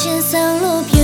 千山路平。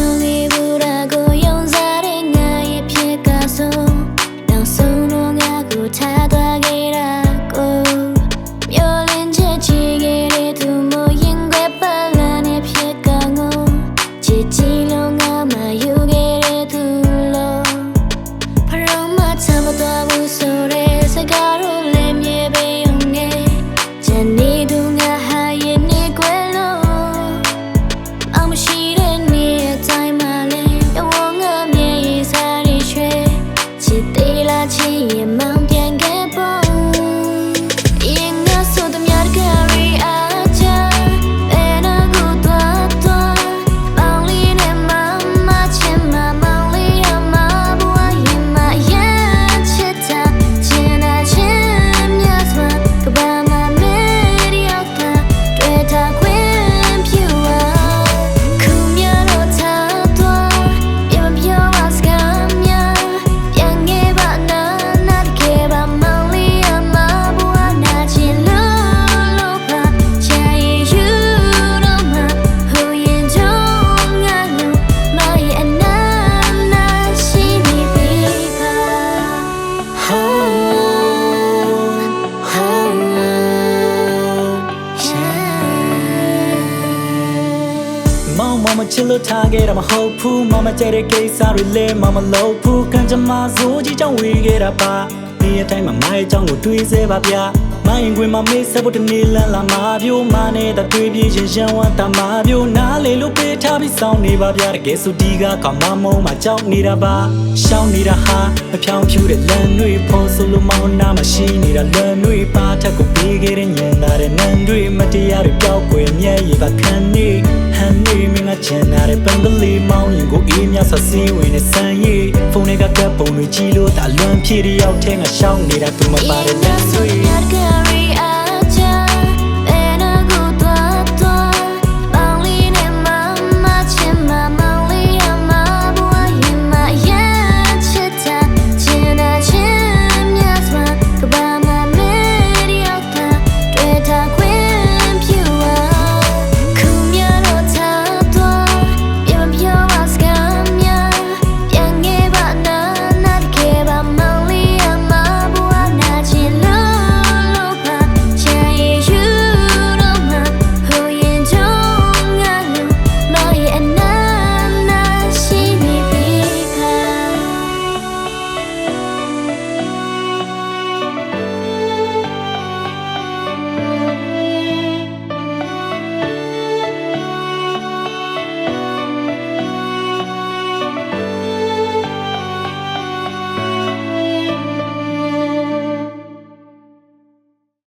ချစ်လို့ထားခဲ့တာမဟုတ်ဘူးမမကြဲတဲ့ကိစ္စတွေလဲမမလုပ်ဘူးကံကြမ္မာစိုးကြီးကြောင့်ဝေခဲ့တာပါဒီအတိုင်းမှာမိုင်းအကြောင်းကိုတွေးစေပါဗျာမိုင်းခွင်မှာမေးစဖို့တနေ့လန်းလာမှာပြိုမနဲ့တတွေးပြေရင်ရန်ဝမ်းတမှာပြိုနားလေလို့ပေးထားပြီးစောင်းနေပါဗျာတကယ်ဆိုဒီကကောင်မမုံမှာကြောက်နေတာပါရှောင်းနေတာဟာမဖြောင်းဖြူတဲ့လမ်းတွေပေါ်ဆိုလို့မောင်းနာမရှိနေတာလမ်းတွေပါထက်ကိုပေးခဲ့တဲ့ညံတာတဲ့နန်းတွေမတရားတွေပျောက်ကွယ်မြဲရပါခံနေဟန်နေမင်းက ချင်တာတဲ့ပန်ကလေးမောင်းရင်ကိုအေးမြဆဆင်းဝင်နေစမ်းရည်ဖုန်းတွေကကပ်ပုံတွေကြည့်လို့တလွန်ဖြည့်ရရောက်တဲ့ငါရှောင်းနေတာသူမပါတဲ့လမ်းတွေ